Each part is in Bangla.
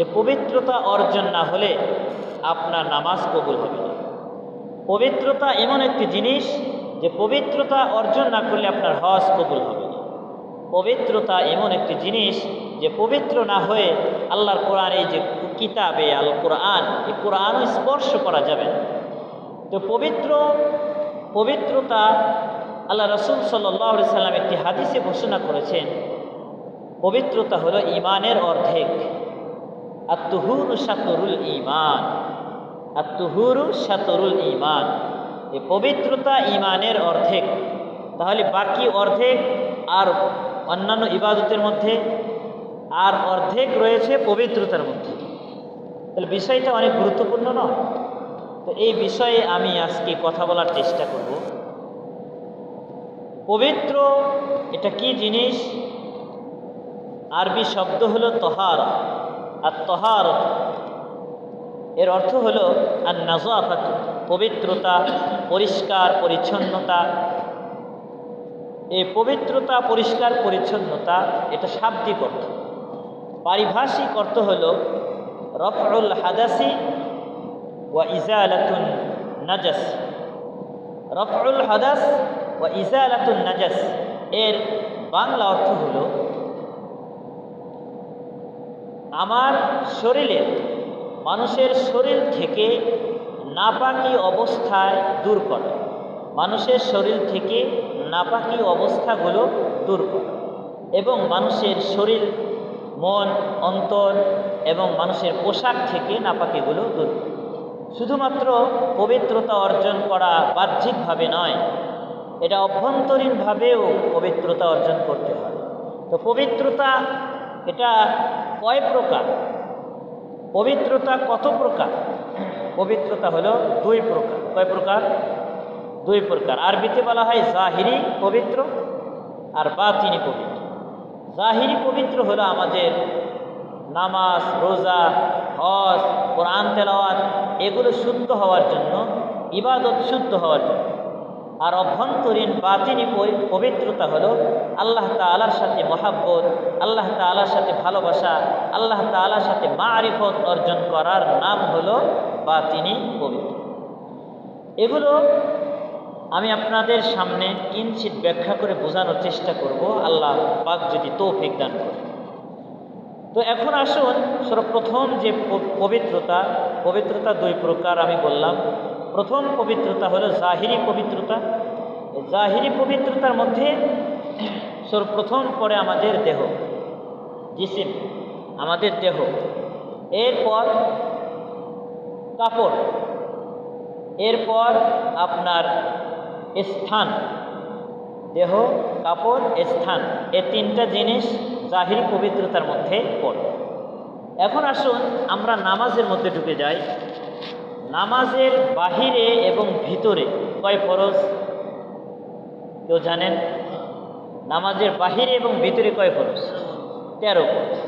যে পবিত্রতা অর্জন না হলে আপনার নামাজ কবুল হবে না। পবিত্রতা এমন একটি জিনিস যে পবিত্রতা অর্জন না করলে আপনার হজ কবুল হবে না। পবিত্রতা এমন একটি জিনিস যে পবিত্র না হয়ে আল্লাহর কোরআন এই যে কিতাবে আল কোরআন, এই কোরআনও স্পর্শ করা যাবে না। তো পবিত্র, পবিত্রতা আল্লাহ রসুল সাল্লাহ সাল্লাম একটি হাদিসে ঘোষণা করেছেন, পবিত্রতা হলো ইমানের অর্ধেক। আত্মহুরু সাতরুল ইমান আত্মহুরু সাতরুল ইমান এই পবিত্রতা ইমানের অর্ধেক। তাহলে বাকি অর্ধেক আর অন্যান্য ইবাদতের মধ্যে আর অর্ধেক রয়েছে পবিত্রতার মধ্যে। তাহলে বিষয়টা অনেক গুরুত্বপূর্ণ নয়। তো এই বিষয়ে আমি আজকে কথা বলার চেষ্টা করব। পবিত্র এটা কি জিনিস? আরবি শব্দ হলো তহার। আর তহার এর অর্থ হল আর নাজাফাত পবিত্রতা, পরিষ্কার পরিচ্ছন্নতা। এই পবিত্রতা, পরিষ্কার পরিচ্ছন্নতা, এটা শাব্দিক অর্থ। পারিভাষিক অর্থ হল রফউল হাদাসি ওয়া ইজালাতুন নাজাস। রফরুল হাদাস ওয়া ইজালাতুন নাজাস, এর বাংলা অর্থ হল আমার শরীরের মানুষের শরীর থেকে নাপাকি অবস্থায় দূর করা। মানুষের শরীর থেকে নাপাকি অবস্থাগুলো দূর করা। এবং মানুষের শরীর, মন, অন্তর এবং মানুষের পোশাক থেকে নাপাকিগুলো দূর করা। শুধুমাত্র পবিত্রতা অর্জন করা বাহ্যিকভাবে নয়, এটা অভ্যন্তরীণভাবেও পবিত্রতা অর্জন করতে হয়। তো পবিত্রতা, এটা কয় প্রকার? পবিত্রতা কত প্রকার? পবিত্রতা হলো দুই প্রকার। কয় প্রকার? দুই প্রকার। আরবিতে বলা হয় জাহিরি পবিত্র আর বাতিনি পবিত্র। জাহিরি পবিত্র হলো আমাদের নামাজ, রোজা, হজ, কোরআন তেলাওয়াত, এগুলো শুদ্ধ হওয়ার জন্য, ইবাদত শুদ্ধ হওয়ার জন্য। আর অভ্যন্তরীণ বাতিনি পবিত্রতা হলো আল্লাহ তালার সাথে মহাব্বত, আল্লাহ তালার সাথে ভালোবাসা, আল্লাহ তালার সাথে মারিফত অর্জন করার নাম হলো বাতিনি পবিত্র। এগুলো আমি আপনাদের সামনে কিঞ্চিত ব্যাখ্যা করে বোঝানোর চেষ্টা করব, আল্লাহ পাক যদি তৌফিক দান করে তো এখন আসুন সর্বপ্রথম যে পবিত্রতা পবিত্রতা দুই প্রকার আমি বললাম। প্রথম পবিত্রতা হলো জাহিরি পবিত্রতা। জাহিরি পবিত্রতার মধ্যে সর্বপ্রথম পরে আমাদের দেহ, জিসিম, আমাদের দেহ। এরপর কাপড়, এরপর আপনার স্থান, দেহ, কাপড়, স্থান। এ তিনটা জিনিস জাহিরি পবিত্রতার মধ্যে পড়ে। এখন আসুন আমরা নামাজের মধ্যে ঢুকে যাই। নামাজের বাহিরে এবং ভিতরে। কয় ফরজ? কেউ জানেন? নামাজের বাহিরে এবং ভিতরে কয় ফরজ? তেরো ফরজ।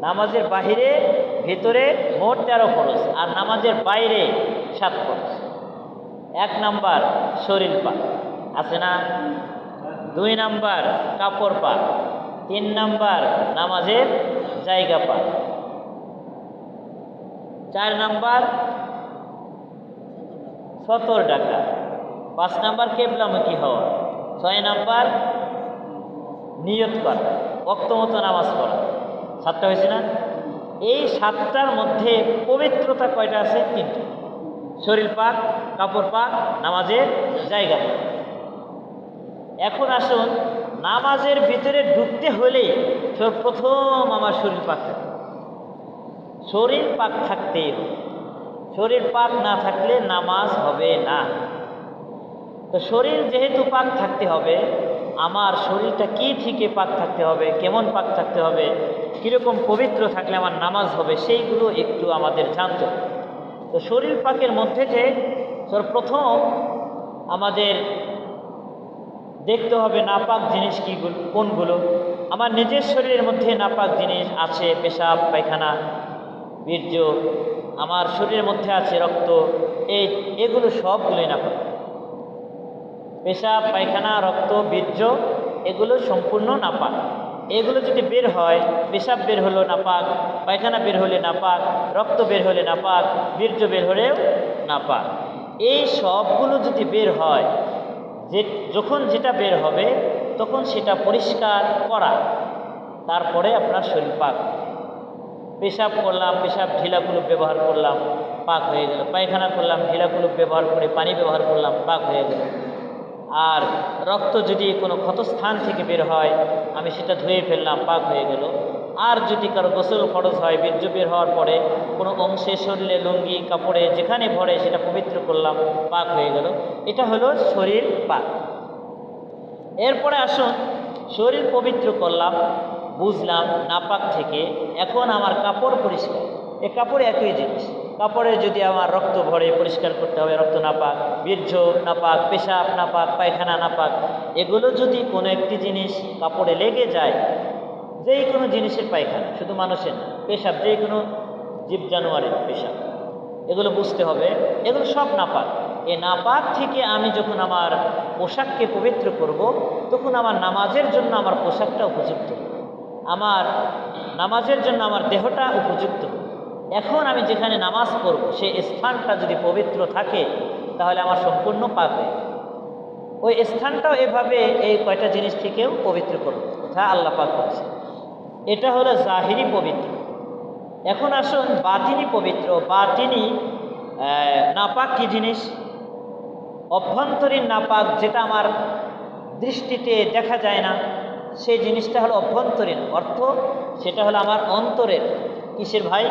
নামাজের বাহিরে, ভিতরে মোট তেরো ফরজ, আর নামাজের বাইরে সাত ফরজ। এক নাম্বার, শরীর পা আছে না? দুই নাম্বার, কাপড় পা তিন নাম্বার, নামাজের জায়গা পা চার নাম্বার সতর ডাকা। পাঁচ নাম্বার কেবলামুখী হওয়া। ছয় নাম্বার নিয়ত করা। মতো নামাজ পড়া। সাতটা হয়েছে না? এই সাতটার মধ্যে পবিত্রতা কয়টা আছে? তিনটা। শরীর পাক, কাপড় পাক, নামাজের জায়গা। এখন আসুন নামাজের ভিতরে ঢুকতে হলে প্রথম আমার শরীর পাক শরীর পাক থাকতেই হবে। শরীর পাক না থাকলে নামাজ হবে না। তো শরীর যেহেতু পাক থাকতে হবে, আমার শরীরটা কি থেকে পাক থাকতে হবে, কেমন পাক থাকতে হবে, কীরকম পবিত্র থাকলে আমার নামাজ হবে, সেইগুলো একটু আমাদের জানতে তো শরীর পাকের মধ্যে যে সর্বপ্রথম আমাদের দেখতে হবে নাপাক জিনিস কীগুলো কোনগুলো। আমার নিজের শরীরের মধ্যে নাপাক জিনিস আছে, পেশাব, পায়খানা, বীর্য আমার শরীরের মধ্যে আছে রক্ত, এই, এগুলো সবগুলোই নাপাক পেশাব, পায়খানা, রক্ত, বীর্য, এগুলো সম্পূর্ণ নাপাক। এগুলো যদি বের হয়, পেশাব বের হলো নাপাক, পায়খানা বের হলে নাপাক, রক্ত বের হলে নাপাক, বীর্য বের হলেও নাপাক। এই সবগুলো যদি বের হয়, যে, যখন যেটা বের হবে, তখন সেটা পরিষ্কার করা, তারপরে আপনার শরীর পাক। পেশাব করলাম, পেশাব ঢিলাকুলুপ ব্যবহার করলাম, পাক হয়ে গেল। পায়খানা করলাম ঢিলাকুলুপ ব্যবহার করে পানি ব্যবহার করলাম, পাক হয়ে গেল। আর রক্ত যদি কোনো ক্ষতস্থান থেকে বের হয়, আমি সেটা ধুয়ে ফেললাম, পাক হয়ে গেল। আর যদি কারও গোসল খরচ হয়, বীর্য বের হওয়ার পরে কোনো অংশে শরীরে লুঙ্গি, কাপড়ে যেখানে ভরে সেটা পবিত্র করলাম, পাক হয়ে গেল। এটা হলো শরীর পাক। এরপরে আসুন, শরীর পবিত্র করলাম। বুঝলাম নাপাক থেকে এখন আমার কাপড় পরিষ্কার। এ কাপড় একই জিনিস। কাপড়ে যদি আমার রক্ত ভরে পরিষ্কার করতে হবে, রক্ত নাপাক, বীর্য নাপাক, পেশাব নাপাক, পায়খানা নাপাক, এগুলো যদি কোনো একটি জিনিস কাপড়ে লেগে যায়, যেই কোনো জিনিসের পায়খানা, শুধু মানুষের না, পেশাব যে কোনো জীব জানোয়ারের পেশাব, এগুলো বুঝতে হবে। এগুলো সব নাপাক। এ নাপাক থেকে আমি যখন আমার পোশাককে পবিত্র করব, তখন আমার নামাজের জন্য আমার পোশাকটা উপযুক্ত। হবে। আমার নামাজের জন্য আমার দেহটা উপযুক্ত। এখন আমি যেখানে নামাজ পড়ব সেই স্থানটা যদি পবিত্র থাকে, তাহলে আমার সম্পূর্ণ পাবে ওই স্থানটাও এভাবে এই কয়টা জিনিস থেকেও পবিত্র করব কোথায় আল্লাহ পাক করেছে এটা হলো জাহিরি পবিত্র। এখন আসুন বাতিনি পবিত্র। বাতিনি নাপাক কি জিনিস? অভ্যন্তরীণ নাপাক যেটা আমার দৃষ্টিতে দেখা যায় না। সেই জিনিসটা হলো অভ্যন্তরীণ। অর্থ সেটা হলো আমার অন্তরের। কিসের ভাই?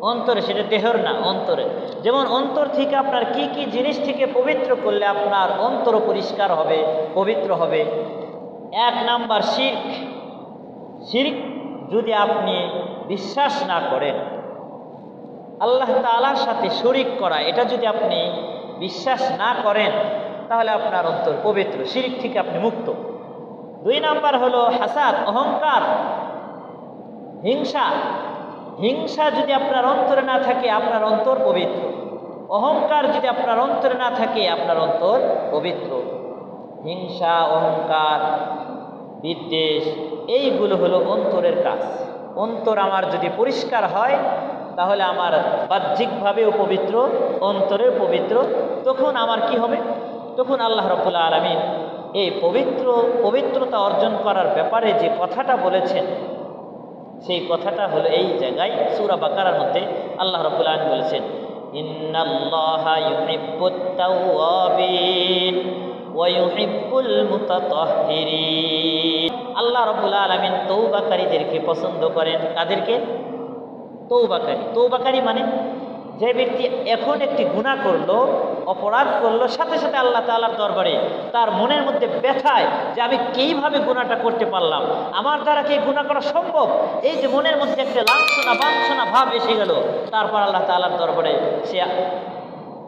অন্তরে সেটা দেহর না অন্তরে যেমন অন্তর থেকে আপনার কি কি জিনিস থেকে পবিত্র করলে আপনার অন্তর পরিষ্কার হবে, পবিত্র হবে। এক নাম্বার, শির্ক। শির্ক যদি আপনি বিশ্বাস না করেন, আল্লাহ তালার সাথে শরিক করা, এটা যদি আপনি বিশ্বাস না করেন, তাহলে আপনার অন্তর পবিত্র। শিরিক থেকে আপনি মুক্ত। দুই নাম্বার হলো হাসাদ, অহংকার, হিংসা। হিংসা যদি আপনার অন্তরে না থাকে, আপনার অন্তর পবিত্র। অহংকার যদি আপনার অন্তরে না থাকে, আপনার অন্তর পবিত্র। হিংসা, অহংকার, বিদ্বেষ, এইগুলো হলো অন্তরের কাজ। অন্তর আমার যদি পরিষ্কার হয়, তাহলে আমার বাহ্যিকভাবেও পবিত্র অন্তরেও পবিত্র। তখন আমার কি হবে? তখন আল্লাহ রবুল্লা আলমিন এই পবিত্র, পবিত্রতা অর্জন করার ব্যাপারে যে কথাটা বলেছেন, সেই কথাটা হলো এই জায়গায়, সুরা বাকারার মধ্যে আল্লাহ রবুল্লা আলম বলেছেন আল্লাহ রাব্বুল আলামিন তৌবাকারীদেরকে পছন্দ করেন, কাদেরকে? তৌবাকারী তৌবাকারী মানে যে ব্যক্তি এখন একটি গুনাহ করল অপরাধ করল, সাথে সাথে আল্লাহ তাআলার দরবারে তার মনের মধ্যে ব্যথায় যে আমি কীভাবে গুনাহটা করতে পারলাম? আমার দ্বারা কি গুণা করা সম্ভব? এই যে মনের মধ্যে একটা লাঞ্ছনা, বাঞ্ছনা ভাব এসে গেল। তারপর আল্লাহ তাআলার দরবারে সে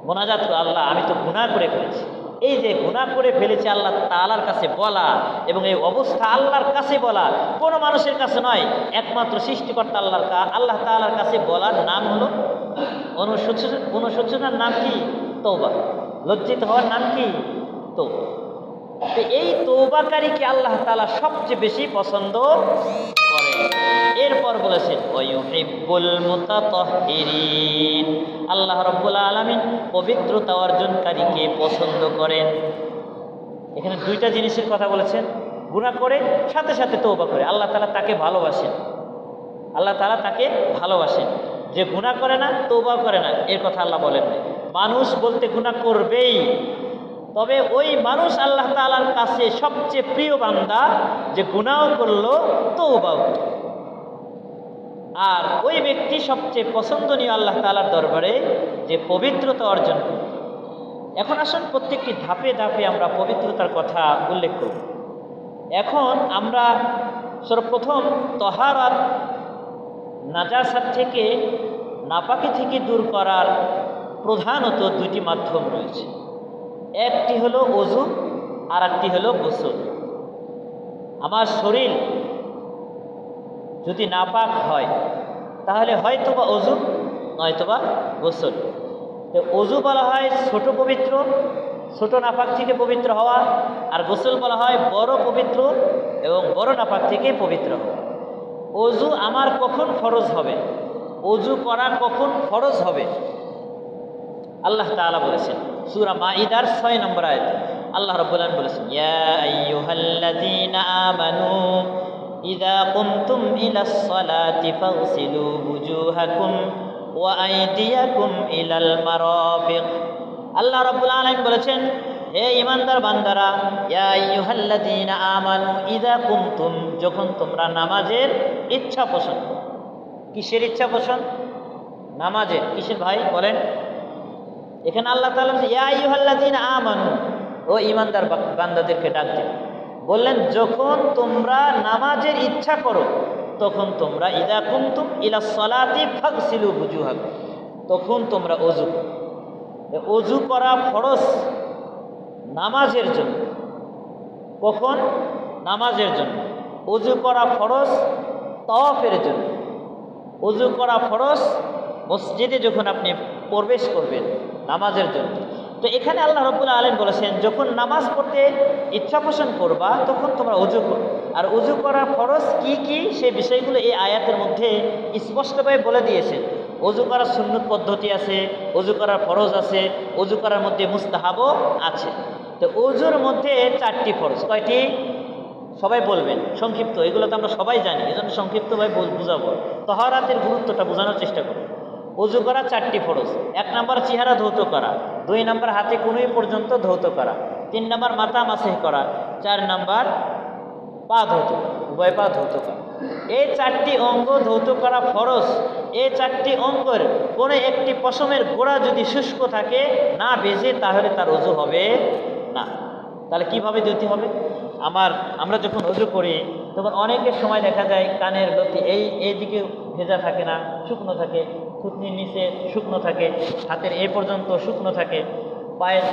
মোনাজাত আল্লাহ, আমি তো গুনাহ করে ফেলেছি। এই যে গুনাহ করে ফেলেছে আল্লাহ তাআলার কাছে বলা এবং এই অবস্থা আল্লাহর কাছে বলা কোনো মানুষের কাছে নয়, একমাত্র সৃষ্টিকর্তা আল্লাহর কা, আল্লাহ তালার কাছে বলার নাম হলো অনুশোচনার নাম কি? তৌবা লজ্জিত হওয়ার নাম কি? তো এই তৌবাকারীকে আল্লাহ তালা সবচেয়ে বেশি পছন্দ করে এরপর বলেছেন আল্লাহ রাব্বুল আলামিন পবিত্রতা অর্জনকারীকে পছন্দ করেন। এখানে দুইটা জিনিসের কথা বলেছেন। গুনাহ করে, সাথে সাথে তৌবা করে। আল্লাহ তালা তাকে ভালোবাসেন। আল্লাহ তালা তাকে ভালোবাসেন। যে গুনাহ করে না তৌবা করে না, এর কথা আল্লাহ বলেন নাই। মানুষ বলতে গুনাহ করবেই। তবে ওই মানুষ আল্লাহ তালার কাছে সবচেয়ে প্রিয় বান্দা যে গুনাহও করল তৌবাও করল। আর ওই ব্যক্তি সবচেয়ে পছন্দনীয় আল্লাহ তাআলার দরবারে যে পবিত্রতা অর্জন করে এখন আসুন প্রত্যেকটি ধাপে ধাপে আমরা পবিত্রতার কথা উল্লেখ করব। এখন আমরা সর্বপ্রথম তহারাত, নাজাসাত থেকে নাপাকি থেকে দূর করার প্রধানত দুটি মাধ্যম রয়েছে। একটি হলো অজু আর একটি হলো গোসল। আমার শরীর যদি নাপাক হয়, তাহলে হয়তো বা অজু নয়তো বা গোসল। তো অজু বলা হয় ছোট পবিত্র, ছোট নাপাক থেকে পবিত্র হওয়া, আর গোসল বলা হয় বড় পবিত্র এবং বড় নাপাক থেকে পবিত্র হও অজু আমার কখন ফরজ হবে? অজু করা কখন ফরজ হবে? আল্লাহ তাআলা বলেছেন, সূরা মাইদার 6 নম্বর আয়াত, আল্লাহ রাব্বুল আলামিন বলেছেন আমানু কুমতুম ইলাস সালাতি ফাগসিলু বুজুহাকুম ওয়া আইদিয়াকুম ইলাল মারাফিক। আল্লাহ রাব্বুল আলামিন বলেছেন, হে ইমানদার বান্দারা, ইয়া আইয়ুহাল্লাযীনা আমানু, ইযা কুমতুম, যখন তোমরা নামাজের ইচ্ছা পোষণ কিসের ইচ্ছা পোষণ? নামাজের, কিসের ভাই বলেন? এখানে আল্লাহ তাআলা বলছে, ইয়া আইয়ুহাল্লাযীনা আমানু। ও ইমানদার বান্দাদেরকে ডাক দিন। বললেন যখন তোমরা নামাজের ইচ্ছা করো তখন তোমরা ইদা কুমতুম ইলা সলাতি ফাগসিলু বুজুহাকুম তখন তোমরা অজু অজু করা ফরস নামাজের জন্য। কখন? নামাজের জন্য। অজু করা ফরস তওয়াফের জন্য। অজু করা ফরস মসজিদে যখন আপনি প্রবেশ করবেন নামাজের জন্য। তো এখানে আল্লাহ রব্বুল আলম বলেছেন, যখন নামাজ পড়তে ইচ্ছা পোষণ করবা, তখন তোমরা অজু করো। আর উজু করার ফরজ কি কি? সে বিষয়গুলো এই আয়াতের মধ্যে স্পষ্টভাবে বলে দিয়েছেন। অজু করার সুন্নত পদ্ধতি আছে অজু করার ফরজ আছে অজু করার মধ্যে মুস্তাহাবও আছে। তো অজুর মধ্যে চারটি ফরজ। কয়টি? সবাই বলবেন, সংক্ষিপ্ত। এগুলো তো আমরা সবাই জানি, এজন্য সংক্ষিপ্তভাবে বুঝাবো। তহারাতের গুরুত্বটা বোঝানোর চেষ্টা করব অজু করা চারটি ফরজ। এক নম্বর চেহারা ধৌত করা, দুই নম্বর হাতে কুনুই পর্যন্ত ধৌত করা, তিন নম্বর মাথা মাসেহ করা, চার নম্বর পা ধৌত উভয় পা ধৌত করা। এই চারটি অঙ্গ ধৌত করা ফরজ। এই চারটি অঙ্গের কোনো একটি পশমের গোড়া যদি শুষ্ক থাকে, না ভেজে তাহলে তার অজু হবে না। তাহলে কীভাবে দিতে হবে? আমার, আমরা যখন অজু করি, তখন অনেকের সময় দেখা যায় কানের লতি এই এই দিকে ভেজা থাকে না, শুকনো থাকে থুতনির নিচে শুকনো থাকে, হাতের এ পর্যন্ত শুকনো থাকে, পায়ের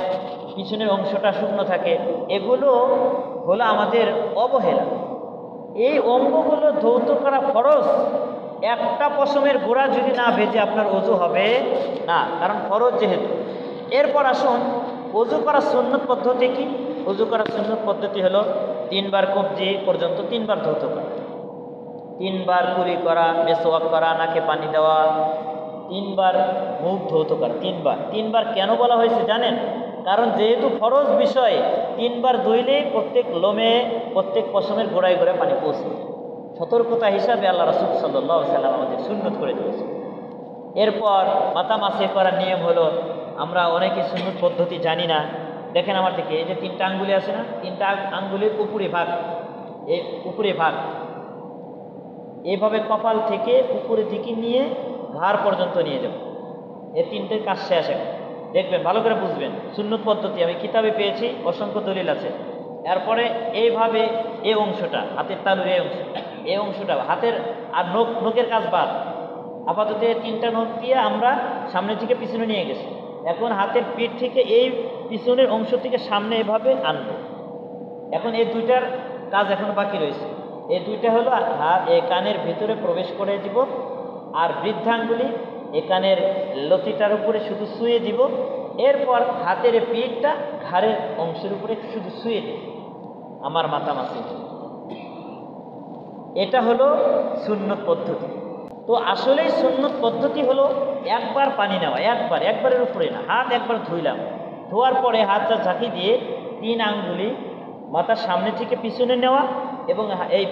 পিছনের অংশটা শুকনো থাকে, এগুলো হলো আমাদের অবহেলা। এই অঙ্গগুলো ধৌত করা ফরজ। একটা পশমের গোড়া যদি না ভেজে আপনার অজু হবে না, কারণ ফরজ যেহেতু। এরপর আসুন, অজু করার সুন্নত পদ্ধতি কি? অজু করার সুন্নত পদ্ধতি হলো তিনবার কবজি পর্যন্ত তিনবার ধৌত করা। তিনবার কুড়ি করা মেসোয়াক করা, নাকে পানি দেওয়া, তিনবার মুখ ধৌত করা, তিনবার। তিনবার কেন বলা হয়েছে জানেন? কারণ যেহেতু ফরজ বিষয়, তিনবার ধুইলে প্রত্যেক লোমে, প্রত্যেক পশমের গোড়ায় গোড়ায় পানি পৌঁছে সতর্কতা হিসাবে আল্লাহ রসুল সাল্লাহ সাল্লাম আমাদের সুন্নত করে দিয়েছে এরপর মাথা মাসে করার নিয়ম হলো, আমরা অনেকে সুন্নত পদ্ধতি জানি না। দেখেন আমার থেকে এই যে তিনটা আঙ্গুলি আছে না? তিনটা আঙ্গুলির উপরে ভাগ। এই উপরে ভাগ। এভাবে কপাল থেকে উপরের দিকে নিয়ে ঘাড় পর্যন্ত নিয়ে যাব। এ তিনটে কাজ শেষ এখন। দেখবেন, ভালো করে বুঝবেন। সুন্নত পদ্ধতি আমি কিতাবে পেয়েছি, অসংখ্য দলিল আছে। এরপরে এইভাবে এই অংশটা, হাতের তালুর এই অংশ। এই অংশটা, হাতের আর নখ, নখের কাজ বাদ। আপাতত তিনটা নখ দিয়ে আমরা সামনে থেকে পিছনে নিয়ে গেছি। এখন হাতের পিঠ থেকে এই পিছনের অংশ থেকে সামনে এভাবে আনব। এখন এই দুইটার কাজ এখন বাকি রয়েছে। এই দুইটা হলো হাত, এ কানের ভিতরে প্রবেশ করে দিব, আর বৃদ্ধাঙ্গুলি এ কানের লতিটার উপরে শুধু শুয়ে দিব, এরপর হাতের পিঠটা ঘাড়ের অংশের উপরে শুধু শুয়ে দিব। আমার মাথা মাসি এটা হলো সুন্নত পদ্ধতি। তো আসলেই সুন্নত পদ্ধতি হলো একবার পানি নেওয়া, একবার, একবারের উপরে না, হাত একবার ধুইলাম, ধোয়ার পরে হাতটা ঝাঁকি দিয়ে তিন আঙ্গুলি মাথার সামনে থেকে পিছনে নেওয়া এবং এই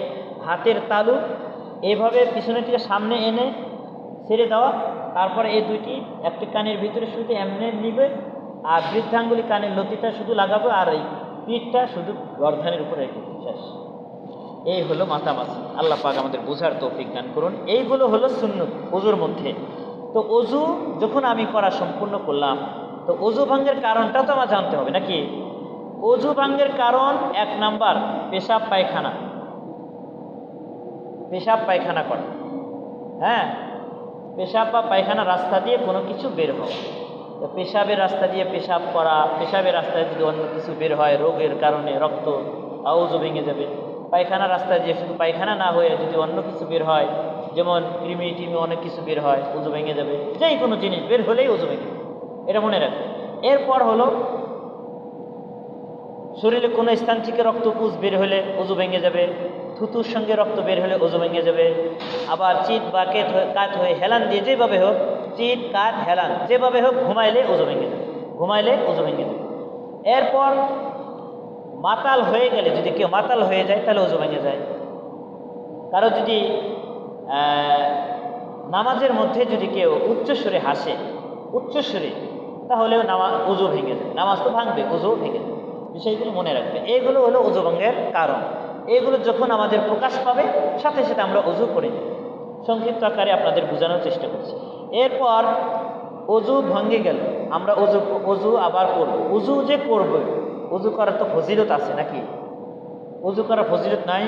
হাতের তালু এইভাবে পিছনে থেকে সামনে এনে ছেড়ে দেওয়া, তারপরে এই দুইটি একটি কানের ভিতরে শুধু এমনি নিবে আর বৃদ্ধাঙ্গুলি কানের লতিটা শুধু লাগাবে আর এই পিঠটা শুধু গর্ধানের উপরে রেখে শেষ। এই হলো মাতামাতি আল্লাহ পাক আমাদের বোঝার তৌফিক দান করুন। এইগুলো হলো শূন্য অজুর মধ্যে। তো অজু যখন আমি করা সম্পূর্ণ করলাম, তো অজু ভাঙ্গের কারণটা তো আমার জানতে হবে নাকি? অজু ভাঙ্গের কারণ এক নাম্বার, পেশাব পায়খানা। পেশাব পায়খানা করা। হ্যাঁ পেশাব বা পায়খানা রাস্তা দিয়ে কোনো কিছু বের হওয়া। তো পেশাবের রাস্তা দিয়ে পেশাব করা, পেশাবের রাস্তায় যদি অন্য কিছু বের হয়, রোগের কারণে রক্ত আউজও ভেঙে যাবে। পায়খানা রাস্তা দিয়ে শুধু পায়খানা না হয়ে যদি অন্য কিছু বের হয়, যেমন কৃমি টিমি অনেক কিছু বের হয় উজু ভেঙে যাবে। যেই কোনো জিনিস বের হলেই উজু ভেঙে এটা মনে রাখবে। এরপর হলো শরীরে কোনো স্থান থেকে রক্তপুষ বের হলে অজু ভেঙে যাবে, থুতুর সঙ্গে রক্ত বের হলে ওজু ভেঙে যাবে, আবার চিত বা কেত হয়ে, কাত হয়ে হেলান দিয়ে যেভাবে হোক, চিত, কাত, হেলান, যেভাবে হোক ঘুমাইলে ওজু ভেঙে যাবে, ঘুমাইলে ওজু ভেঙে যাবে। এরপর মাতাল হয়ে গেলে, যদি কেউ মাতাল হয়ে যায়, তাহলে ওজু ভেঙে যায়। কারও যদি নামাজের মধ্যে যদি কেউ উচ্চস্বরে হাসে, উচ্চস্বরে, তাহলেও নামা উজু ভেঙে যায়। নামাজ তো ভাঙবে উজু ভেঙে যায়। বিষয়গুলো মনে রাখবে। এইগুলো হলো উজু ভঙ্গের কারণ। এগুলো যখন আমাদের প্রকাশ পাবে, সাথে সাথে আমরা উজু করে নিই সংক্ষিপ্ত আকারে আপনাদের বোঝানোর চেষ্টা করছি। এরপর অজু ভঙ্গে গেল। আমরা অজু অজু আবার করব। উজু যে করব, উজু করার তো ফজিলত আছে নাকি? উজু করার ফজিলত নাই?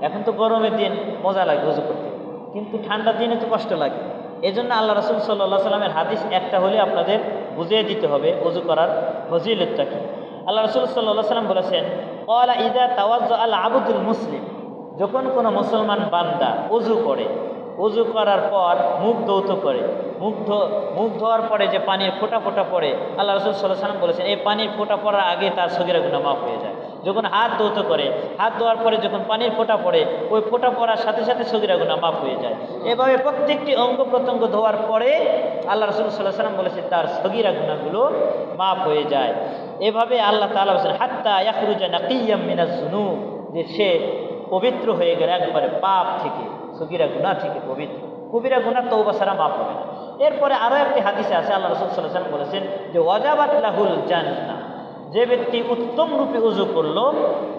এখন তো গরমের দিন, মজা লাগে উজু করতে। কিন্তু ঠান্ডার দিনে তো কষ্ট লাগে। এই জন্য আল্লাহ রসুল সাল্লাহ সাল্লামের হাদিস একটা হলে আপনাদের বুঝিয়ে দিতে হবে উজু করার ফজিলতটা কি। আল্লাহ রসুল সাল্লাম বলেছেন কলা ইদা তাওয়াজ আল আবুদুল মুসলিম। যখন কোনো মুসলমান বান্দা উজু করে উজু করার পর মুখ দৌত করে। মুখ মুখ ধোয়ার পরে যে পানির ফোঁটা ফোঁটা পড়ে, আল্লাহ রসুল সাল্লাহ সাল্লাম বলেছেন, এই পানির ফোঁটা পড়ার আগে তার সগিরা গুণা মাফ হয়ে যায়। যখন হাত ধৌত করে, হাত ধোয়ার পরে যখন পানির ফোঁটা পড়ে, ওই ফোঁটা পড়ার সাথে সাথে সগিরা গুণা মাফ হয়ে যায়। এভাবে প্রত্যেকটি অঙ্গ প্রত্যঙ্গ ধোয়ার পরে আল্লাহ রসুল সাল্লাহ সাল্লাম বলেছেন, তার সগিরা গুণাগুলো মাফ হয়ে যায়। এভাবে আল্লাহ তালা বলছেন, হাত্তা ইয়াকরুজা নাকিয়াম মিনাজ যে সে পবিত্র হয়ে গেলে একবারে পাপ থেকে, সগিরা গুণা থেকে পবিত্র। কবিরা গুণা তৌবা ছাড়া মাফ হবে না। এরপরে আরও একটি হাদিসে আছে, আল্লাহ রসুল সাল্লাম বলেছেন যে, ওয়াজাবাত লাহুল জান্না যে ব্যক্তি উত্তম রূপে উজু করল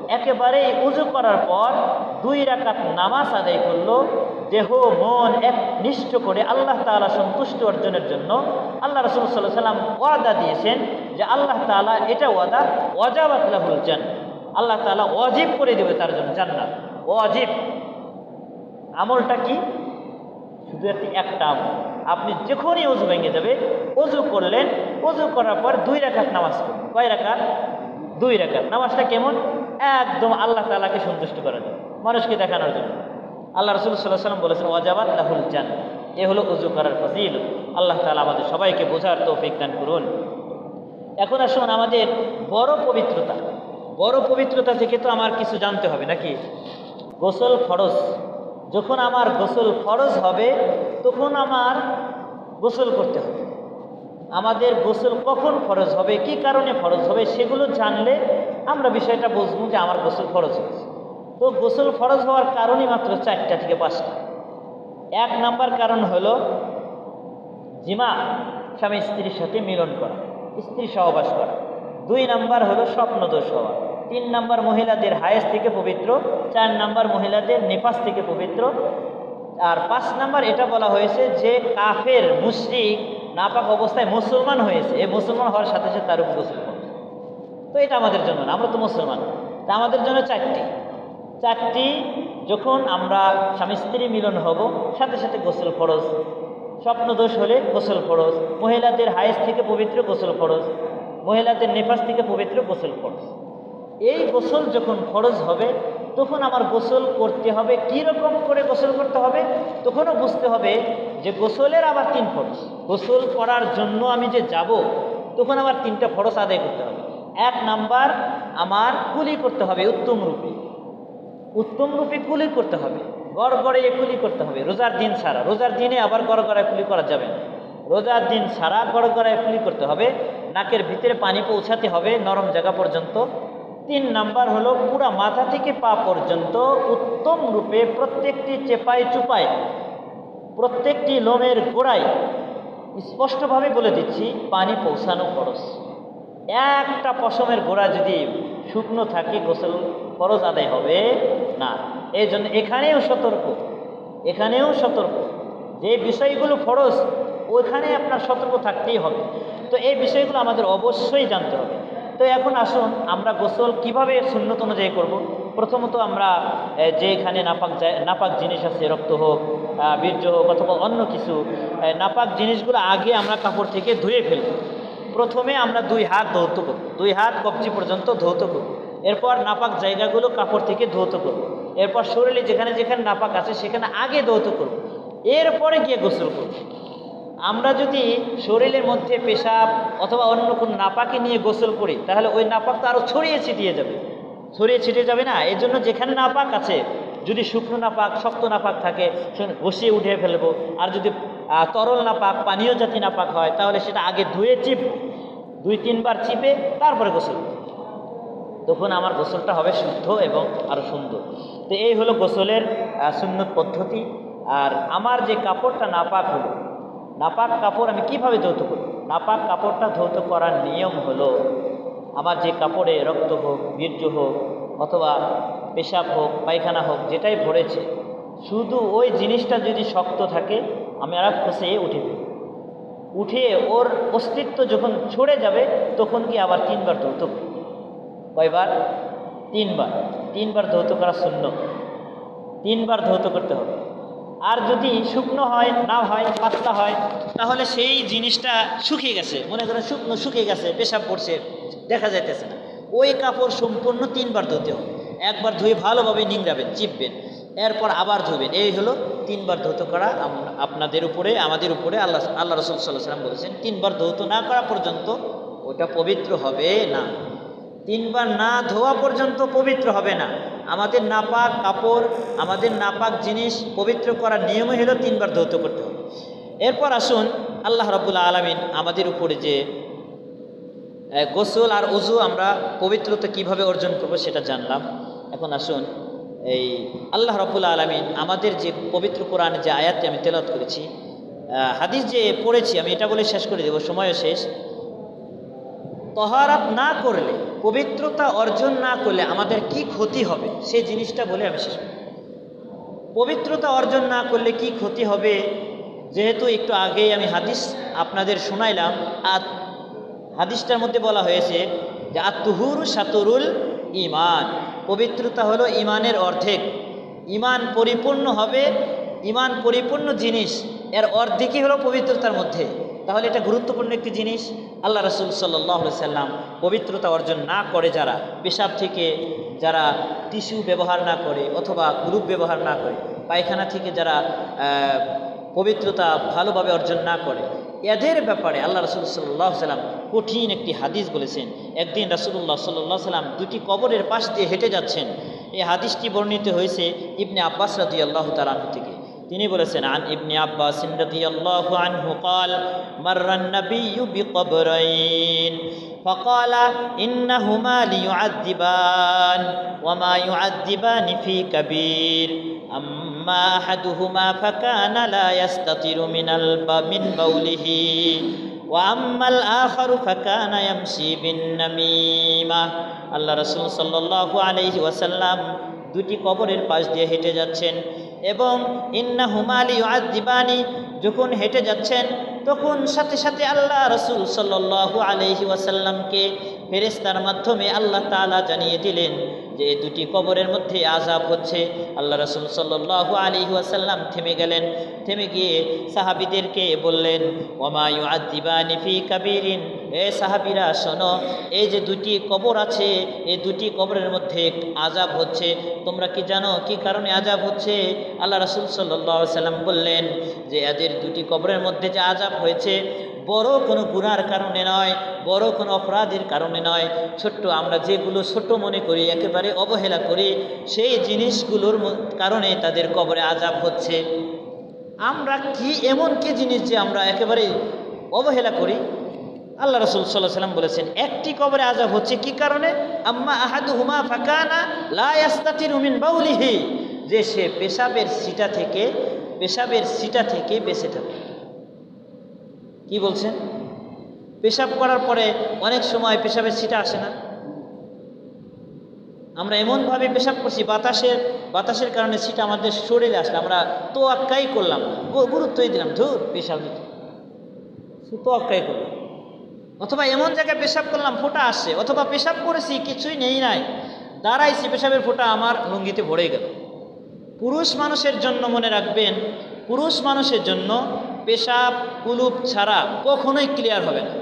একেবারে উজু করার পর দুই রাকাত নামাজ আদায় করল, দেহ, মন এক নিষ্ঠ করে আল্লাহ তাআলা সন্তুষ্ট অর্জনের জন্য আল্লাহ রসুল সাল্লাহ সাল্লাম ওয়াদা দিয়েছেন যে, আল্লাহ তাআলা এটা ওয়াদা, ওয়াজাবাত লাহুল জান আল্লাহ তাআলা ওয়াজিব করে দেবে তার জন্য, জান্নাত। ওয়াজিব। আমলটা কি? শুধু একটি একটা আমল। আপনি যখনই অজু ভেঙে যাবে অজু করলেন অজু করার পর দুই রাকাত নামাজ পড়বেন কয় রাকাত? দুই রাকাত। নামাজটা কেমন? একদম আল্লাহ তালাকে সন্তুষ্ট করার জন্য, মানুষকে দেখানোর জন্য। আল্লাহ রসুল সাল্লাহ সাল্লাম বলেছেন, ওয়াজাবাত লাহুল জান এ হলো অজু করার ফজিল আল্লাহ তালা আমাদের সবাইকে বোঝার তৌফিক দান করুন। এখন আসুন আমাদের বড় পবিত্রতা। বড় পবিত্রতা থেকে তো আমার কিছু জানতে হবে নাকি? গোসল ফরজ। যখন আমার গোসল ফরজ হবে, তখন আমার গোসল করতে হবে। আমাদের গোসল কখন ফরজ হবে, কি কারণে ফরজ হবে, সেগুলো জানলে আমরা বিষয়টা বুঝব যে আমার গোসল ফরজ হয়েছে। তো গোসল ফরজ হওয়ার কারণই মাত্র চারটা থেকে পাঁচটা। এক নাম্বার কারণ হলো জিমা, স্বামী স্ত্রীর সাথে মিলন করা, স্ত্রী সহবাস করা। দুই নাম্বার হলো স্বপ্নদোষ হওয়া। তিন নাম্বার মহিলাদের হায়েস থেকে পবিত্র, চার নাম্বার মহিলাদের নেপাস থেকে পবিত্র। আর পাঁচ নাম্বার এটা বলা হয়েছে যে কাফের, মুশরিক, নাপাক অবস্থায় মুসলমান হয়েছে। এই মুসলমান হওয়ার সাথে সাথে তার উপর গোসল তো এটা আমাদের জন্য না, আমরা তো মুসলমান। তা আমাদের জন্য চারটি। চারটি যখন আমরা স্বামী স্ত্রী মিলন হব, সাথে সাথে গোসল ফরজ। স্বপ্নদোষ হলে গোসল ফরজ। মহিলাদের হায়েস থেকে পবিত্র গোসল ফরজ। মহিলাদের নেপাস থেকে পবিত্র গোসল ফরজ এই গোসল যখন ফরজ হবে, তখন আমার গোসল করতে হবে কী রকম করে গোসল করতে হবে, তখনও বুঝতে হবে যে গোসলের আবার তিন ফরজ। গোসল করার জন্য আমি যে যাব, তখন আবার তিনটা ফরজ আদায় করতে হবে। এক নাম্বার, আমার কুলি করতে হবে উত্তম রূপে। উত্তম রূপে কুলি করতে হবে। গড় গড়ে কুলি করতে হবে। রোজার দিন ছাড়া। রোজার দিনে আবার গড় গড়ায় কুলি করা যাবে না। রোজার দিন সারা গড় গড়ায় কুলি করতে হবে, নাকের ভিতরে পানি পৌঁছাতে হবে নরম জায়গা পর্যন্ত। তিন নাম্বার হলো পুরা মাথা থেকে পা পর্যন্ত উত্তম রূপে প্রত্যেকটি চেপায় চুপায়, প্রত্যেকটি লোমের গোড়ায় স্পষ্টভাবে বলে দিচ্ছি, পানি পৌঁছানো খরচ একটা পশমের গোড়া যদি শুকনো থাকে, গোসল খরচ আদায় হবে না। এই জন্য এখানেও সতর্ক এখানেও সতর্ক। যে বিষয়গুলো ফরজ ওইখানে আপনার সতর্ক থাকতেই হবে। তো এই বিষয়গুলো আমাদের অবশ্যই জানতে হবে। তো এখন আসুন, আমরা গোসল কীভাবে শূন্যত অনুযায়ী করব? প্রথমত আমরা যে এখানে নাপাক নাপাক জিনিস আছে, রক্ত হোক বীর্য হোক অথবা অন্য কিছু নাপাক জিনিসগুলো আগে আমরা কাপড় থেকে ধুয়ে ফেলব প্রথমে আমরা দুই হাত ধৌত করব। দুই হাত কবজি পর্যন্ত ধৌত করব। এরপর নাপাক জায়গাগুলো কাপড় থেকে ধৌত করব। এরপর শরীরে যেখানে যেখানে নাপাক আছে, সেখানে আগে ধৌত করব। এরপরে গিয়ে গোসল করব। আমরা যদি শরীরের মধ্যে পেশাব অথবা অন্য কোনো নাপাকে নিয়ে গোসল করি, তাহলে ওই নাপাক তো আরও ছড়িয়ে ছিটিয়ে যাবে। ছড়িয়ে ছিটিয়ে যাবে না এই জন্য যেখানে নাপাক আছে, যদি শুকনো না পাক শক্ত না পাক থাকে ঘষিয়ে উঠে ফেলব। আর যদি তরল না পাক পানীয় জাতি না পাক হয়, তাহলে সেটা আগে ধুয়ে চিপ, দুই তিনবার চিপে তারপরে গোসল তখন আমার গোসলটা হবে শুদ্ধ এবং আরও সুন্দর। তো এই হলো গোসলের সুন্নত পদ্ধতি। আর আমার যে কাপড়টা নাপাক হলো নাপাক কাপড় আমি কীভাবে ধৌত করব? নাপাক কাপড়টা ধৌত করার নিয়ম হলো, আমার যে কাপড়ে রক্ত হোক, বীর্য হোক, অথবা পেশাব হোক, পায়খানা হোক, যেটাই ভরেছে, শুধু ওই জিনিসটা যদি শক্ত থাকে, আমি আর খসে উঠে ফেলি উঠে ওর অস্তিত্ব যখন ছড়ে যাবে, তখন কি আবার তিনবার ধৌত। কয়বার? তিনবার। তিনবার ধৌত করা শূন্য। তিনবার ধৌত করতে হবে। আর যদি শুকনো হয়, না হয়, পাতলা হয়, তাহলে সেই জিনিসটা শুকিয়ে গেছে। মনে করেন শুকনো শুকিয়ে গেছে, পেশাব পড়ছে, দেখা যাইতেছে না। ওই কাপড় সম্পূর্ণ তিনবার ধুতে হবে। একবার ধুয়ে ভালোভাবে নিংড়াবেন, চিপবেন, এরপর আবার ধুবেন। এই হলো তিনবার ধৌত করা আপনাদের উপরে, আমাদের উপরে। আল্লাহ আল্লাহ রসুল সাল্লাহ সাল্লাম বলেছেন, তিনবার ধৌত না করা পর্যন্ত ওটা পবিত্র হবে না। তিনবার না ধোয়া পর্যন্ত পবিত্র হবে না। আমাদের নাপাক কাপড়, আমাদের নাপাক জিনিস পবিত্র করার নিয়মই হলো তিনবার ধৌত করতে হবে। এরপর আসুন আল্লাহ রবুল্লা আলমিন আমাদের উপরে যে গোসল আর উজু আমরা পবিত্রতা কীভাবে অর্জন করব সেটা জানলাম। এখন আসুন এই আল্লাহ রবুল্লা আলমিন আমাদের যে পবিত্র কোরআনে যে আয়াতটি আমি তেলাত করেছি হাদিস যে পড়েছি, আমি এটা বলে শেষ করে দেব, সময়ও শেষ। তহারাত না করলে, পবিত্রতা অর্জন না করলে আমাদের কি ক্ষতি হবে? সেই জিনিসটা বলে আমি শেষ পবিত্রতা অর্জন না করলে কি ক্ষতি হবে? যেহেতু একটু আগেই আমি হাদিস আপনাদের শোনাইলাম, আর হাদিসটার মধ্যে বলা হয়েছে যে আত্মহুর সাতরুল ইমান পবিত্রতা হলো ইমানের অর্ধেক। ইমান পরিপূর্ণ হবে ইমান পরিপূর্ণ জিনিস, এর অর্ধেকই হলো পবিত্রতার মধ্যে। তাহলে এটা গুরুত্বপূর্ণ একটি জিনিস। আল্লাহ রসুল সাল্লাহ সাল্লাম পবিত্রতা অর্জন না করে যারা, পেশাব থেকে যারা টিস্যু ব্যবহার না করে অথবা গ্রুপ ব্যবহার না করে, পায়খানা থেকে যারা পবিত্রতা ভালোভাবে অর্জন না করে, এদের ব্যাপারে আল্লাহ রসুল সাল্লাহ সাল্লাম কঠিন একটি হাদিস বলেছেন। একদিন রাসুল্লাহ সাল্লাহ সাল্লাম দুটি কবরের পাশ দিয়ে হেঁটে যাচ্ছেন। এই হাদিসটি বর্ণিত হয়েছে ইবনে আব্বাস রাদি আল্লাহ তালাহ থেকে। তিনি বলেছেন আন ইবনে আব্বাস রাদিয়াল্লাহু আনহু قال مر النبي بقبرين فقال إنهما ليعذبان وما يعذبان في كبير أما أحدهما فكان لا يستتر من الب من بوله وأما الآخر فكان يمشي بالنميمة আল্লাহ রসুল সাল্লাল্লাহু আলাইহি ওয়াসাল্লাম দুটি কবরের পাশ দিয়ে হেঁটে যাচ্ছেন এবং ইন্না হুমালি আজ দিবানি যখন হেঁটে যাচ্ছেন, তখন সাথে সাথে আল্লাহ রসুল সাল্লু আলহি ওয়াসাল্লামকে ফেরেস্তার মাধ্যমে আল্লাহ তালা জানিয়ে দিলেন যে এই দুটি কবরের মধ্যে আজাব হচ্ছে, আল্লাহ রসুল সাল্লাল্লাহু আলাইহি ওয়াসাল্লাম থেমে গেলেন। থেমে গিয়ে সাহাবিদেরকে বললেন ওমায়ু আদিবানি ফি কাবিরিন? এ সাহাবিরা, শোনো, এই যে দুটি কবর আছে, এই দুটি কবরের মধ্যে আজাব হচ্ছে। তোমরা কি জানো কি কারণে আজাব হচ্ছে? আল্লাহ রসুল সাল্লাহ সাল্লাম বললেন যে, এদের দুটি কবরের মধ্যে যে আজাব হয়েছে, বড় কোনো গুনার কারণে নয়, বড় কোনো অপরাধের কারণে নয়। ছোট্ট, আমরা যেগুলো ছোট মনে করি, একেবারে অবহেলা করি, সেই জিনিসগুলোর কারণে তাদের কবরে আজাব হচ্ছে। আমরা কি এমন কি জিনিস যে আমরা একেবারে অবহেলা করি? আল্লাহ রসুল সাল্লাহ সাল্লাম বলেছেন, একটি কবরে আজাব হচ্ছে কি কারণে? আম্মা আহাদু হুমা ফাকানা লাস্তাতির উমিন বাউলিহি। যে সে পেশাবের সিটা থেকে, পেশাবের সিটা থেকে বেঁচে থাকে। কি বলছেন? পেশাব করার পরে অনেক সময় পেশাবের সিটা আসে না? আমরা এমনভাবে পেশাব করছি, বাতাসের বাতাসের কারণে সিটা আমাদের শরীরে আসলে, আমরা তো আক্কাই করলাম গুরুত্বই দিলাম, ধুর, পেশাব দিতে তো আক্কাই করলাম অথবা এমন জায়গায় পেশাব করলাম, ফোঁটা আসছে, অথবা পেশাব করেছি, কিছুই নেই নাই, দাঁড়াইছি, পেশাবের ফোঁটা আমার লুঙ্গিতে ভরে গেল। পুরুষ মানুষের জন্য মনে রাখবেন, পুরুষ মানুষের জন্য পেশাব, কুলুপ ছাড়া কখনোই ক্লিয়ার হবে না।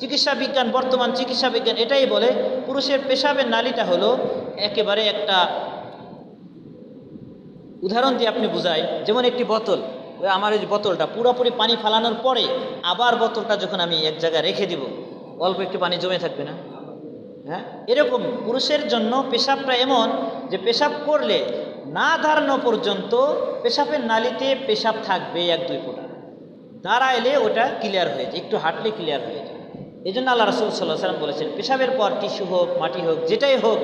চিকিৎসা বিজ্ঞান, বর্তমান চিকিৎসা বিজ্ঞান এটাই বলে, পুরুষের পেশাবের নালীটা হলো একেবারে একটা উদাহরণ দিয়ে আপনি বুঝাই। যেমন একটি বোতল, ওই আমার এই বোতলটা পুরোপুরি পানি ফালানোর পরে আবার বোতলটা যখন আমি এক জায়গায় রেখে দিব, অল্প একটু পানি জমে থাকবে না? হ্যাঁ? এরকম পুরুষের জন্য পেশাবটা এমন যে পেশাব করলে না দাঁড়ানো পর্যন্ত পেশাবের নালিতে পেশাব থাকবে এক দুই ফোঁটা। দাঁড়াইলে ওটা ক্লিয়ার হয়ে যায়, একটু হাঁটলে ক্লিয়ার হয়ে যায়। এই জন্য আল্লাহ রসুল সাল্লাহ সাল্লাম বলেছেন, পেশাবের পর টিস্যু হোক, মাটি হোক, যেটাই হোক,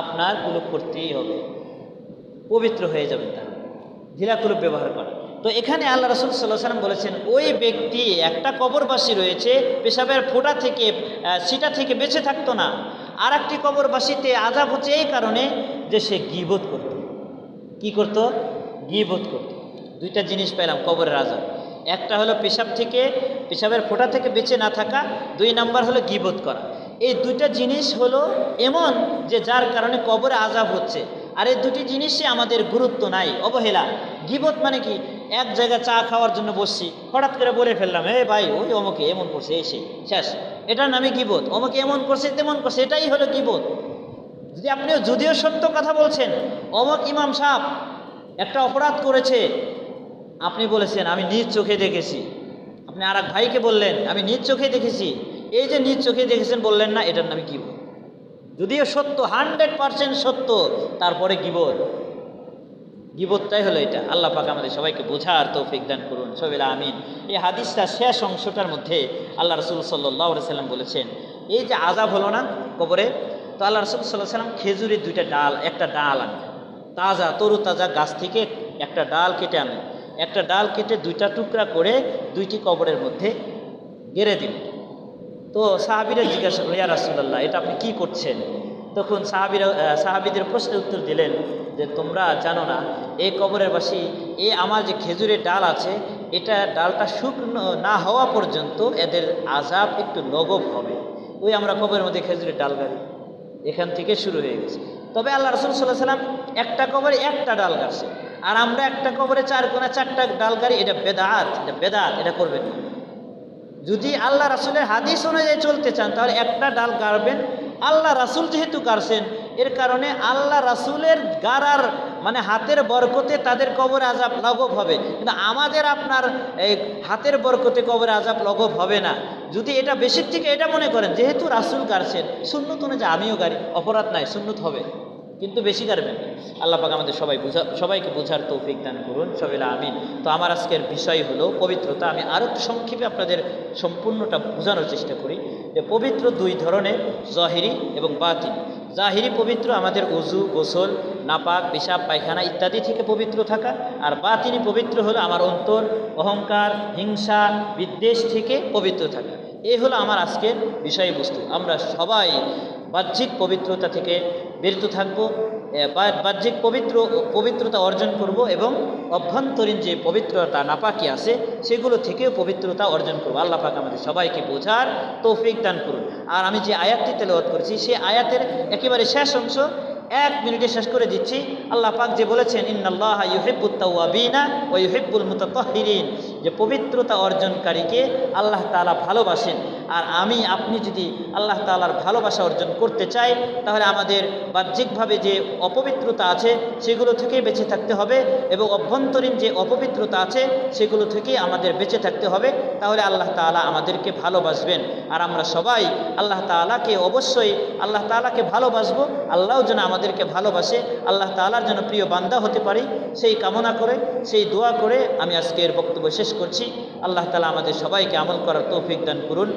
আপনার কুলুপ করতেই হবে। পবিত্র হয়ে যাবেন তাহলে ঢিলা কুলুপ ব্যবহার করা। তো এখানে আল্লাহ রসুল সাল্লাহ সাল্লাম বলেছেন, ওই ব্যক্তি একটা কবরবাসী রয়েছে, পেশাবের ফোঁটা থেকে সিটা থেকে বেঁচে থাকতো না। আর একটি কবরবাসীতে আজাব হচ্ছে এই কারণে যে সে গিবোধ করত। কি করত? গিবোধ করত। দুইটা জিনিস পেলাম, কবরের আজাব। একটা হলো পেশাব থেকে, পেশাবের ফোঁটা থেকে বেঁচে না থাকা, দুই নাম্বার হলো গিবোধ করা। এই দুইটা জিনিস হলো এমন যে যার কারণে কবরে আজাব হচ্ছে। আর এই দুটি জিনিসই আমাদের গুরুত্ব নাই, অবহেলা। গিবত মানে কি? এক জায়গায় চা খাওয়ার জন্য বসছি, হঠাৎ করে বলে ফেললাম হে ভাই, ওই অমুকে এমন করছে এসে শেষ। এটার নামে গিবত। অমুকে এমন করছে, তেমন করছে, এটাই হলো গিবত। যদি আপনিও যদিও সত্য কথা বলছেন, অমক ইমাম সাহ একটা অপরাধ করেছে আপনি বলেছেন, আমি নিজ চোখে দেখেছি। আপনি আর ভাইকে বললেন, আমি নিজ চোখে দেখেছি। এই যে নিজ চোখে দেখেছেন বললেন না, এটার নামে গিবত যদিও সত্য, হান্ড্রেড পারসেন্ট সত্য, তারপরে গিবত গিবতটাই হলো এটা। আল্লাহ পাক আমাদের সবাইকে বোঝার তৌফিক দান করুন। সবিলা আমিন। এই হাদিসটা শেষ অংশটার মধ্যে আল্লাহ রসুল সাল্লাহ সাল্লাম বলেছেন, এই যে আজাব হলো না কবরে, তো আল্লাহ রসুল সাল্লাহ সাল্লাম খেজুরের দুইটা ডাল, একটা ডাল আনলেন। তাজা, তরু তাজা গাছ থেকে একটা ডাল কেটে আনলেন। একটা ডাল কেটে দুইটা টুকরা করে দুইটি কবরের মধ্যে গেড়ে দিলেন তো সাহাবিরা জিজ্ঞাসা করল, ইয়া রাসুল্লাহ এটা আপনি কি করছেন? তখন সাহাবিরা সাহাবিদের প্রশ্নের উত্তর দিলেন যে, তোমরা জানো না, এই কবরের বাসী এ আমার যে খেজুরের ডাল আছে, এটা ডালটা শুকনো না হওয়া পর্যন্ত এদের আজাব একটু নগব হবে। ওই আমরা কবরের মধ্যে খেজুরের ডাল গাড়ি। এখান থেকে শুরু হয়ে গেছে। তবে আল্লাহ রসুল সাল্লাহ সাল্লাম একটা কবরে একটা ডাল গাছে আর আমরা একটা কবরে চার কোনা, চারটা ডাল গাড়ি, এটা বেদাত এটা বেদাত, এটা করবেন। যদি আল্লাহ রাসুলের হাদিস অনুযায়ী চলতে চান, তাহলে একটা ডাল গাড়বেন, আল্লাহ রাসুল যেহেতু গাড়ছেন, এর কারণে আল্লাহ রাসুলের গাড়ার মানে হাতের বরকতে তাদের কবরে আজাব লগব হবে। কিন্তু আমাদের আপনার এই হাতের বরকতে কবরে আজাব লগব হবে না। যদি এটা বেশির থেকে এটা মনে করেন, যেহেতু রাসুল গাড়ছেন, সুন্নত অনুযায়ী আমিও গাড়ি, অপরাধ নাই, সুন্নত হবে। কিন্তু বেশি গাড়বেন না। আল্লাহ পাক আমাদের সবাই বুঝা, সবাইকে বোঝার তৌফিক দান করুন সবিলা আমিন। তো আমার আজকের বিষয় হলো পবিত্রতা। আমি আরও সংক্ষেপে আপনাদের সম্পূর্ণটা বোঝানোর চেষ্টা করি যে পবিত্র দুই ধরনের, জহিরি এবং বাতিন। জাহিরি পবিত্র আমাদের উজু, গোসল, নাপাক, পেশাব, পায়খানা ইত্যাদি থেকে পবিত্র থাকা। আর বাতিনি পবিত্র হলো আমার অন্তর, অহংকার, হিংসা, বিদ্বেষ থেকে পবিত্র থাকা। এই হলো আমার আজকের বিষয়বস্তু। আমরা সবাই বাহ্যিক পবিত্রতা থেকে বিরত থাকব বাহ্যিক পবিত্র, পবিত্রতা অর্জন করব এবং অভ্যন্তরীণ যে পবিত্রতা নাপাকি আছে, সেগুলো থেকেও পবিত্রতা অর্জন করব। আল্লাহ পাক আমাদের সবাইকে বোঝার তৌফিক দান করুন। আর আমি যে আয়াতটি তেলাওয়াত করেছি, সেই আয়াতের একেবারে শেষ অংশ এক মিনিটে শেষ করে দিচ্ছি। আল্লাহ পাক যে বলেছেন, ইন্নাল্লাহ ইউহিব্বুত তাওয়াবিনা ওয়া ইউহিব্বুল মুতাতাহহিরিন যে পবিত্রতা অর্জনকারীকে আল্লাহ তাআলা ভালোবাসেন। আর আমি, আপনি যদি আল্লাহ তাআলার ভালোবাসা অর্জন করতে চাই, তাহলে আমাদের বাহ্যিকভাবে যে অপবিত্রতা আছে, সেগুলো থেকে বেঁচে থাকতে হবে এবং অভ্যন্তরীণ যে অপবিত্রতা আছে, সেগুলো থেকে আমাদের বেঁচে থাকতে হবে। তাহলে আল্লাহ তাআলা আমাদেরকে ভালোবাসবেন। আর আমরা সবাই আল্লাহ তাআলাকে অবশ্যই, আল্লাহ তাআলাকে ভালোবাসবো। আল্লাহও যেন আমাদেরকে ভালোবাসে। আল্লাহ তাআলার যেন প্রিয় বান্দা হতে পারি। সেই কামনা করে, সেই দোয়া করে আমি আজকের বক্তব্য শেষ করছি। আল্লাহ তালা আমাদের সবাইকে আমল করার তৌফিক দান করুন।